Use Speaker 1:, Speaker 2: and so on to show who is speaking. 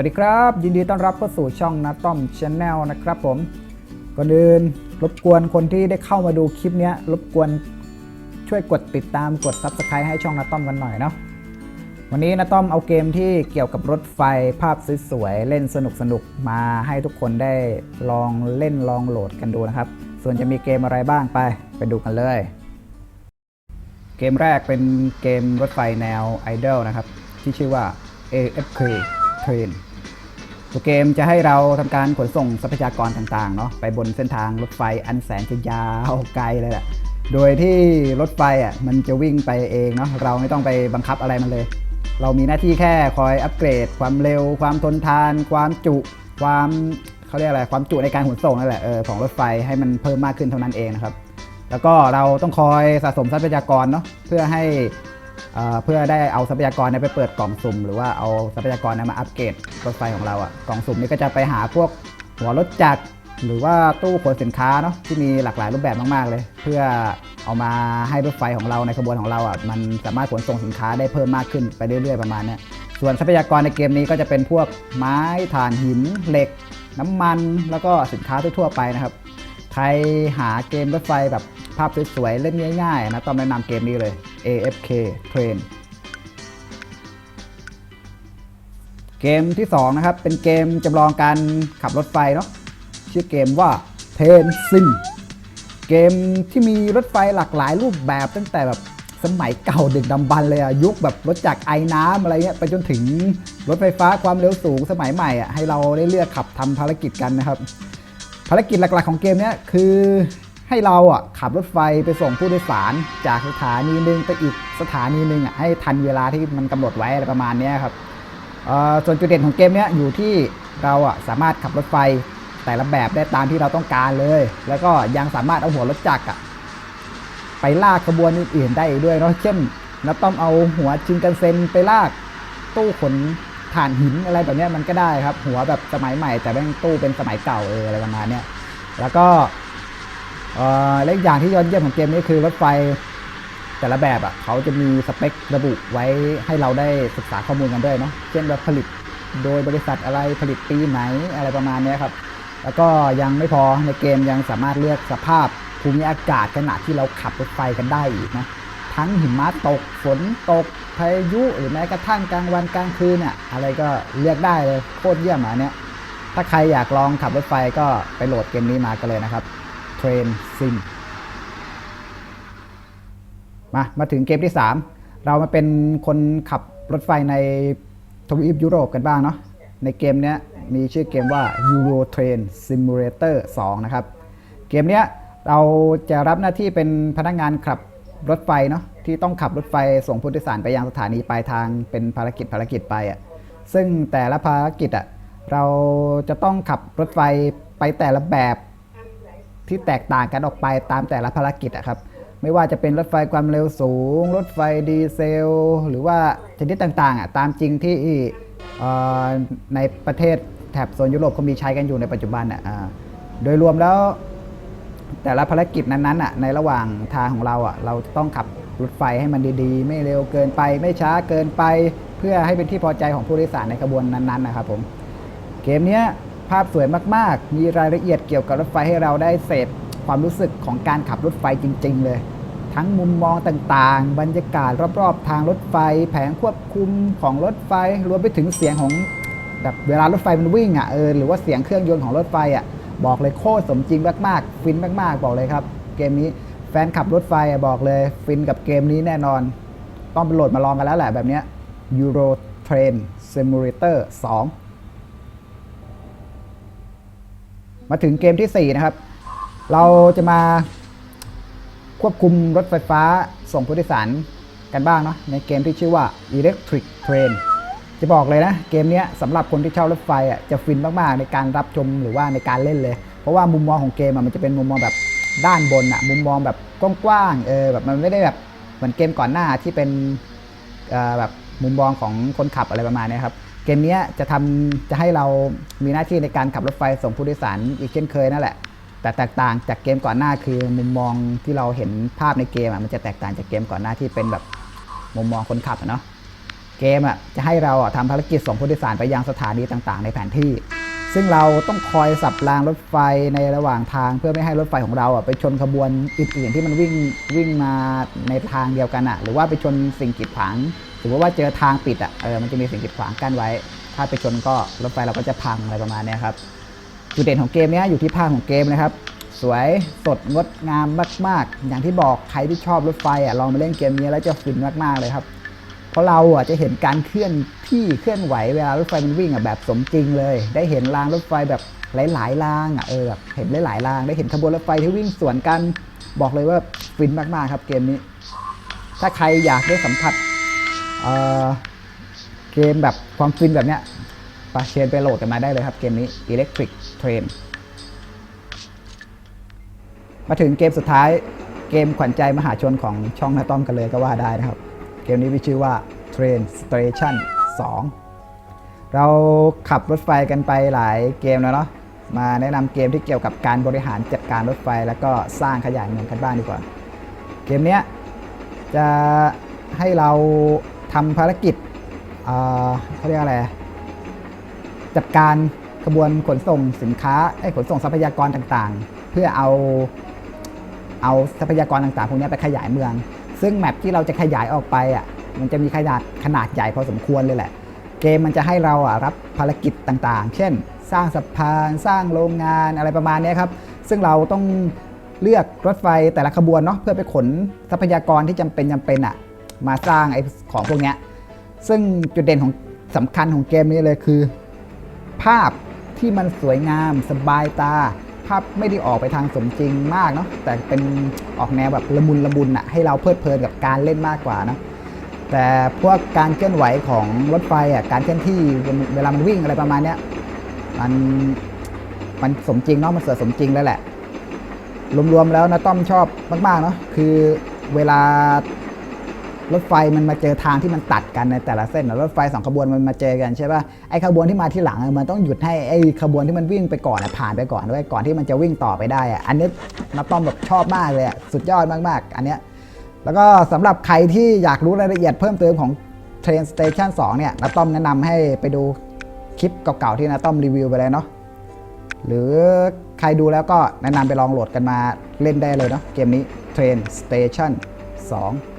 Speaker 1: วัสดีครับ ยินดีต้อนรับเข้าสู่ช่องนาต้อมชาแนลนะครับผมก่อนอื่นรบกวนคนที่ได้เข้ามาดูคลิปนี้รบกวนช่วยกดติดตามกด Subscribe ให้ช่องนาต้อมกันหน่อยเนาะวันนี้นาต้อมเอาเกมที่เกี่ยวกับรถไฟภาพสวยๆเล่นสนุกๆมาให้ทุกคนได้ลองเล่นลองโหลดกันดูนะครับ ส่วนจะมีเกมอะไรบ้างไปไปดูกันเลย เกมแรกเป็นเกมรถไฟแนว Idol นะครับ ที่ชื่อว่า AFK Train ตัวเกมจะให้เราทำการขนส่งทรัพยากรต่างๆเนาะไปบนเส้นทางรถไฟอันแสนจะยาวไกลเลยแหละ โดยที่รถไฟอะมันจะวิ่งไปเองเนาะเราไม่ต้องไปบังคับอะไรมันเลย เรามีหน้าที่แค่คอยอัปเกรด ความเร็ว ความทนทาน ความจุ ความเขาเรียกอะไรความจุในการขนส่งนั่นแหละเออของรถไฟให้มันเพิ่มมากขึ้นเท่านั้นเองนะครับแล้วก็เราต้องคอยสะสมทรัพยากรเนาะเพื่อให้ เเพื่อได้เอาทรัพยากรไปเปิดกล่องสุ่ม หรือว่าเอาทรัพยากรมาอัปเกรดรถไฟของเราอะกล่องสุ่มนี่ก็จะไปหาพวกหัวรถจักรหรือว่าตู้ขนสินค้าเนาะที่มีหลากหลายรูปแบบมากๆเลย เพื่อเอามาให้รถไฟของเราในขบวนของเราอะมันสามารถขนส่งสินค้าได้เพิ่มมากขึ้นไปเรื่อยๆประมาณนี้ส่วนทรัพยากรในเกมนี้ก็จะเป็นพวกไม้ถ่านหินเหล็ก น้ำมันแล้วก็สินค้าทั่วๆไปนะครับใครหาเกมรถไฟแบบภาพสวยๆเล่นง่ายๆนะต้องแนะนำเกมนี้เลย AFK Train เกมที่ 2 นะครับ เป็นเกมจำลองการขับรถไฟเนาะชื่อเกมว่า t e n Sim เกมที่มีรถไฟหลากหลายรูปแบบตั้งแต่แบบสมัยเก่าดึกดำบรรเลยอะยุคแบบรถจักรไอ้น้ำอะไรเงี้ยไปจนถึงรถไฟฟ้าความเร็วสูงสมัยใหม่อะให้เราได้เลือกขับทำภารกิจกันนะครับ ภารกิจหลักๆของเกมเนี้ยคือ ให้เราอะขับรถไฟไปส่งผู้โดยสารจากสถานีหนึ่งไปอีกสถานีหนึ่งอะให้ทันเวลาที่มันกำหนดไว้อะไรประมาณนี้ครับเอ่อส่วนจุดเด่นของเกมเนี้ยอยู่ที่เราอะสามารถขับรถไฟแต่ละแบบได้ตามที่เราต้องการเลย แล้วก็ยังสามารถเอาหัวรถจักรอะไปลากขบวนอื่นๆได้อีกด้วยเนาะเช่นเราต้องเอาหัวชินกันเซนไปลากตู้ขนถ่านหินอะไรแบบนี้มันก็ได้ครับ หัวแบบสมัยใหม่ แต่แม่งตู้เป็นสมัยเก่าเอออะไรประมาณนี้แล้วก็ และอีกอย่างที่ยอดเยี่ยมของเกมนี้คือรถไฟแต่ละแบบอะเขาจะมีสเปคระบุไว้ให้เราได้ศึกษาข้อมูลกันด้วยเนาะเช่นแบบผลิตโดยบริษัทอะไรผลิตปีไหนอะไรประมาณนี้ครับ แล้วก็ยังไม่พอในเกมยังสามารถเลือกสภาพภูมิอากาศขณะที่เราขับรถไฟกันได้อีกนะทั้งหิมะตกฝนตกพายุหรือแม้กระทั่งกลางวันกลางคืนเนี่ยอะไรก็เลือกได้เลยโคตรเยี่ยมอะเนี่ยถ้าใครอยากลองขับรถไฟก็ไปโหลดเกมนี้มากันเลยนะครับ Train Sim มามาถึงเกมที่ 3 เรามาเป็นคนขับรถไฟในทวีปยุโรปกันบ้างเนาะในเกมเนี้ยมีชื่อเกมว่า Euro Train Simulator 2 นะครับ เกมเนี้ยเราจะรับหน้าที่เป็นพนักงานขับรถไฟเนาะที่ต้องขับรถไฟส่งผู้โดยสารไปยังสถานีปลายทางเป็นภารกิจภารกิจไปอะ่ะซึ่งแต่ละภารกิจอะ่ะเราจะต้องขับรถไฟไปแต่ละแบบ ที่แตกต่างกันออกไปตามแต่ละภารกิจอะครับไม่ว่าจะเป็นรถไฟความเร็วสูง รถไฟดีเซล หรือว่าชนิดต่างๆอะตามจริงที่ในประเทศแถบโซนยุโรปเขามีใช้กันอยู่ในปัจจุบันอะอ่าโดยรวมแล้ว แต่ละภารกิจนั้นๆอะในระหว่างทางของเราอะเราจะต้องขับรถไฟให้มันดีๆ ไม่เร็วเกินไป ไม่ช้าเกินไป เพื่อให้เป็นที่พอใจของผู้โดยสารในขบวนนั้นๆนะครับผมเกมเนี้ย ภาพสวยมากๆ มีรายละเอียดเกี่ยวกับรถไฟให้เราได้เสพความรู้สึกของการขับรถไฟจริง ๆ เลย ทั้งมุมมองต่างๆ บรรยากาศรอบๆ ทางรถไฟ แผงควบคุมของรถไฟ รวมไปถึงเสียงของแบบเวลารถไฟมันวิ่งอะเออหรือว่าเสียงเครื่องยนต์ของรถไฟอะบอกเลยโคตรสมจริงมากๆ ฟินมากๆ บอกเลยครับ เกมนี้แฟนขับรถไฟอบอกเลย ฟินกับเกมนี้แน่นอน ต้องไปโหลดมาลองกันแล้วแหละแบบเนี้ย Euro Train Simulator 2 มาถึงเกมที่ 4 นะครับ เราจะมาควบคุมรถไฟฟ้าส่งผู้โดยสารกันบ้างเนาะในเกมที่ชื่อว่า Electric Train จะบอกเลยนะ เกมนี้สำหรับคนที่เช่ารถไฟอะจะฟินมาก ๆ ในการรับชมหรือว่าในการเล่นเลย เพราะว่ามุมมองของเกมมันจะเป็นมุมมองแบบด้านบนอะมุมมองแบบกว้างๆเออแบบมันไม่ได้แบบเหมือนเกมก่อนหน้าที่เป็นแบบมุมมองของคนขับอะไรประมาณนี้ครับ เกมนี้จะทำจะให้เรามีหน้าที่ในการขับรถไฟส่งผู้โดยสารอีกเช่นเคยนั่นแหละ แต่แตกต่างจากเกมก่อนหน้าคือมุมมองที่เราเห็นภาพในเกมอะมันจะแตกต่างจากเกมก่อนหน้าที่เป็นแบบมุมมองคนขับเนาะเกมอะจะให้เราอะทำภารกิจส่งผู้โดยสารไปยังสถานีต่าง ๆ ในแผนที่ ซึ่งเราต้องคอยสับรางรถไฟในระหว่างทางเพื่อไม่ให้รถไฟของเราอะไปชนขบวนอื่นๆที่มันวิ่งวิ่งมาในทางเดียวกันอะหรือว่าไปชนสิ่งกีดขวางสมมติว่าเจอทางปิดอะเออมันจะมีสิ่งกีดขวางกั้นไว้ ถ้าไปชนก็รถไฟเราก็จะพังอะไรประมาณนี้ครับจุดเด่นของเกมเนี้ยอยู่ที่ภาพของเกมนะครับ สวยสดงดงามมาก ๆ อย่างที่บอกใครที่ชอบรถไฟอะลองมาเล่นเกมนี้แล้วจะฟินมากๆเลยครับ เพราะเราอะจะเห็นการเคลื่อนที่เคลื่อนไหวเวลารถไฟมันวิ่งอะแบบสมจริงเลย ได้เห็นรางรถไฟแบบหลายๆรางอะเออแบบเห็นหลายๆรางได้เห็นขบวนรถไฟที่วิ่งสวนกันบอกเลยว่าฟินมากๆครับเกมนี้ ถ้าใครอยากได้สัมผัสเออเกมแบบความฟินแบบเนี้ยไปเชิญไปโหลดกันมาได้เลยครับเกมนี้ Electric Train มาถึงเกมสุดท้ายเกมขวัญใจมหาชนของช่องนาต้อมกันเลยก็ว่าได้นะครับ เกมนี้มีชื่อว่า Train Station 2 เราขับรถไฟกันไปหลายเกมแล้วเนาะมาแนะนำเกมที่เกี่ยวกับการบริหารจัดการรถไฟ แล้วก็สร้างขยายเมืองกันบ้างดีกว่า เกมนี้จะให้เราทำภารกิจเขาเรียกอะไร จัดการขบวนขนส่งสินค้าไอ้ขนส่งทรัพยากรต่างๆ เพื่อเอาเอาทรัพยากรต่างๆพวกนี้ไปขยายเมือง ซึ่งแมปที่เราจะขยายออกไปอะมันจะมีขนาดขนาดใหญ่พอสมควรเลยแหละ เกมมันจะให้เราอะรับภารกิจต่างๆ เช่น สร้างสะพานสร้างโรงงานอะไรประมาณนี้ครับ ซึ่งเราต้องเลือกรถไฟแต่ละขบวนเนาะเพื่อไปขนทรัพยากรที่จำเป็นจำเป็นอะมาสร้างไอ้ของพวกเนี้ยซึ่งจุดเด่นของสำคัญของเกมนี้เลยคือ ภาพที่มันสวยงามสบายตา ภาพไม่ได้ออกไปทางสมจริงมากเนาะแต่เป็นออกแนวแบบละมุนละมุนอะให้เราเพลิดเพลินกับการเล่นมากกว่านะแต่พวกการเคลื่อนไหวของรถไฟอะการเคลื่อนที่เวลามันวิ่งอะไรประมาณเนี้ยมันมันสมจริงเนาะมันเสือสมจริงแล้วแหละ รวมๆแล้วนะต้อมชอบมากๆเนาะคือเวลา รถไฟมันมาเจอทางที่มันตัดกันในแต่ละเส้นรถไฟสองขบวนมันมาเจอกันใช่ป่ะไอ้ขบวนที่มาที่หลังมันต้องหยุดให้ไอ้ขบวนที่มันวิ่งไปก่อนผ่านไปก่อนด้วยก่อนที่มันจะวิ่งต่อไปได้อะอันนี้นับต้อมแบบชอบมากเลยสุดยอดมากๆ อันเนี้ยแล้วก็สำหรับใครที่อยากรู้รายละเอียดเพิ่มเติมของ Train Station 2เนี่ยนับต้อมแนะนำให้ไปดูคลิปเก่าๆที่นับต้อมรีวิวไปเลยเนาะหรือใครดูแล้วก็แนะนำไปลองโหลดกันมาเล่นได้เลยเนาะเกมนี้ Train Station 2